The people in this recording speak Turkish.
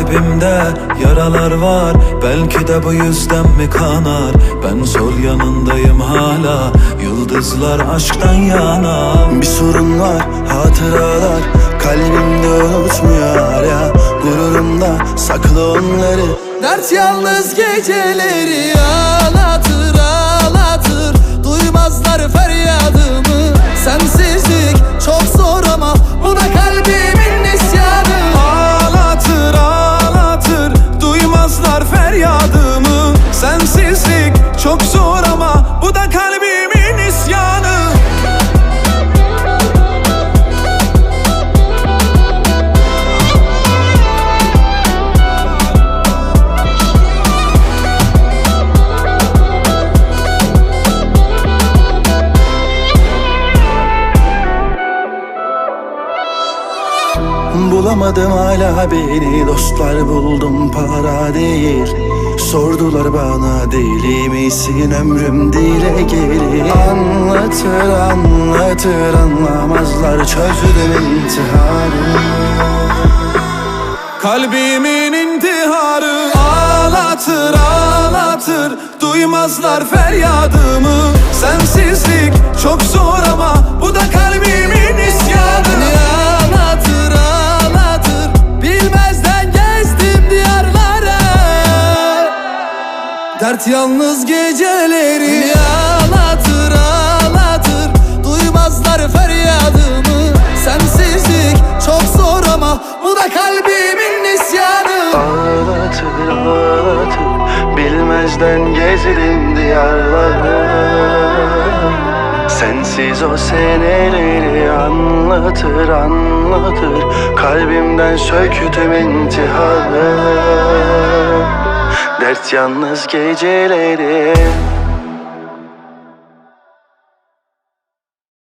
Kalbimde yaralar var. Belki de bu yüzden mi kanar? Ben sol yanındayım hala. Yıldızlar aşktan yana. Bir sorun var hatıralar Kalbimde unutmuyor ya. Gururumda saklı onları. Dert yalnız geceleri ağlatır çok zor ama Bu da kalbimin isyanı. Bulamadım hala beni Dostlar buldum para değil Sordular bana deli misin? Ömrüm dile gelir. Anlatır anlatır anlamazlar çözdüm intiharı. Kalbimin intiharı ağlatır ağlatır. Duymazlar feryadımı Dert yalnız geceleri. Beni ağlatır ağlatır. Duymazlar feryadımı. Sensizlik çok zor ama Bu da kalbimin isyanı. Ağlatır ağlatır. Bilmezden gezdim diyarları. Sensiz o seneleri anlatır anlatır. Kalbimden söktüm intiharı Dert yalnız geceleri